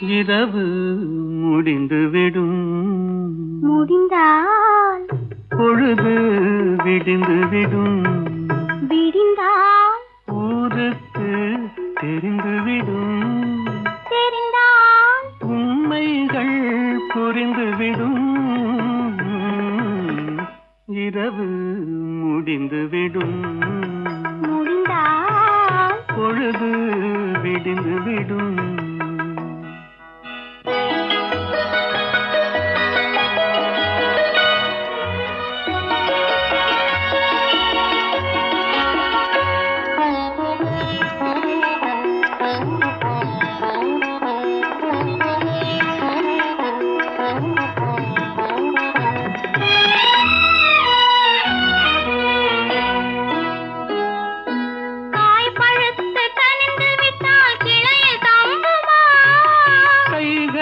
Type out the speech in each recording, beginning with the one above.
இரவு முடிந்துவிடும். முடிந்தால்? பொழுது விடிந்துவிடும். புரிந்துவிடும் இரவு முடிந்துவிடும் முடிந்தால் பொழுது விடிந்துவிடும்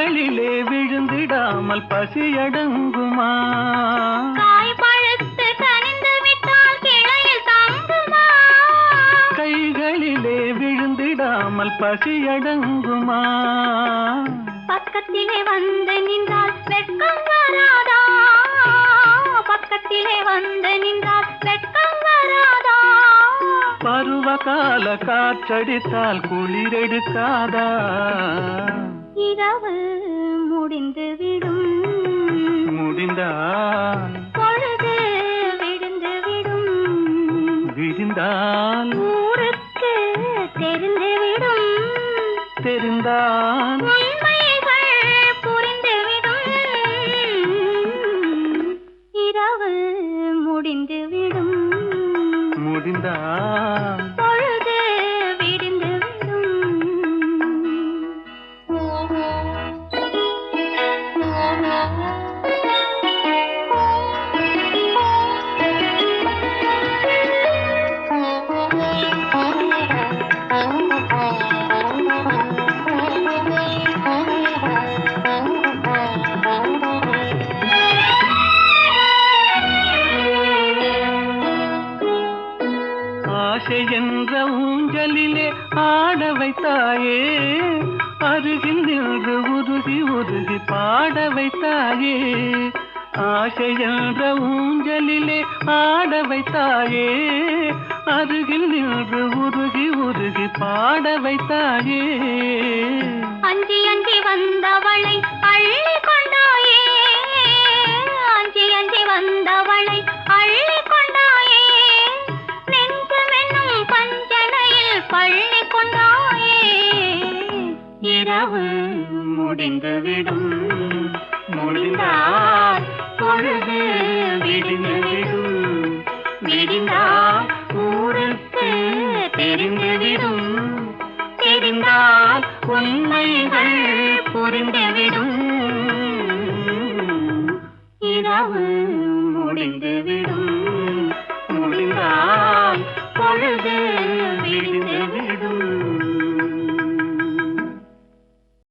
கைகளிலே விழுந்திடாமல் பசியடங்குமா? காய் பழுத்து கனிந்து விட்டால் கிளையில் தங்குமா? கைகளிலே விழுந்திடாமல் பசியடங்குமா? பக்கத்திலே வந்து நின்றால் வெட்கம் வராதா? பக்கத்திலே வந்து நின்றால் வெட்கம் வராதா? பருவகால காற்றடித்தால் குளிரெடுக்காதா? இரவு முடிந்து விடும். முடிந்தால் பொழுது விடிந்து விடும். விடிந்தால் ஊருக்கு தெரிந்து விடும். தெரிந்தால் உண்மைகள் புரிந்துவிடும் முடிந்துவிடும் முடிந்தால் ஆசை என்ற ஊஞ்சலிலே ஆட வைத்தாயே அருகில் நின்று உருகி உருகி பாட வைத்தாயே. ஆசை என்ற ஊஞ்சலிலே ஆட வைத்தாயே அருகில் நின்று உருகி உருகி பாட வைத்தாயே. அஞ்சி அஞ்சி வந்தவளை முடிந்துவிடும். முடிந்தால் பொழுது விடிந்துவிடும். விடிந்தால் ஊருக்கு தெரிந்துவிடும். தெரிந்தால் உண்மைகள் புரிந்துவிடும். இரவு முடிந்துவிடும்.